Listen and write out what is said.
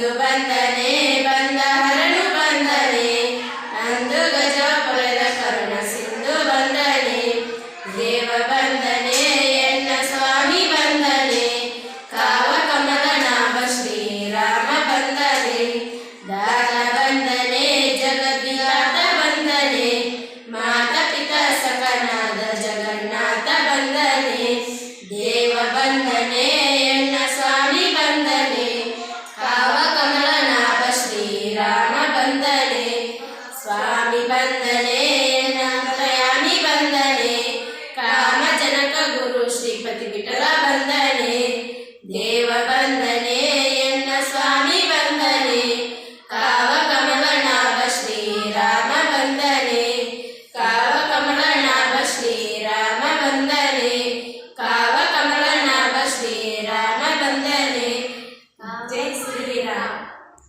ಬಂದು ಬಂದ ಹರಳು ಬಂದನೆ. ಅಂದು ಗಜಪುರದ ಕರುಣ ಸಿಂಧು ಎನ್ನ ಸ್ವಾಮಿ ಬಂದನೆ. ಕಾವ ಕಮಲ ನಾಮ ಶ್ರೀರಾಮ ಬಂದನೆ. ದಾನ ಬಂದನೆ ಸಕನಾದ ಜಗನ್ನಾಥ ಬಂದನೆ. ದೇವ ಬಂದನೆ ಬಂದನೆ ನಮ್ಮ ಪ್ರಯಾಣಿ ಬಂದನೆ ಕಾಮಜನಕ ಗುರು ಶ್ರೀಪತಿ ಬಿಠಲ ಬಂದನೆ ದೇವ ಬಂದನೆ ಎನ್ನ ಸ್ವಾಮಿ ಬಂದನೆ ಕಾವ ಕಮಲನಾಭ ಶ್ರೀರಾಮ ಬಂದನೆ ಕಾವ ಕಮಲನಾಭ ಶ್ರೀರಾಮ ಬಂದನೆ ಕಾವ ಕಮಲನಾಭ ಶ್ರೀರಾಮ ಬಂದನೆ ಜೈ ಶ್ರೀ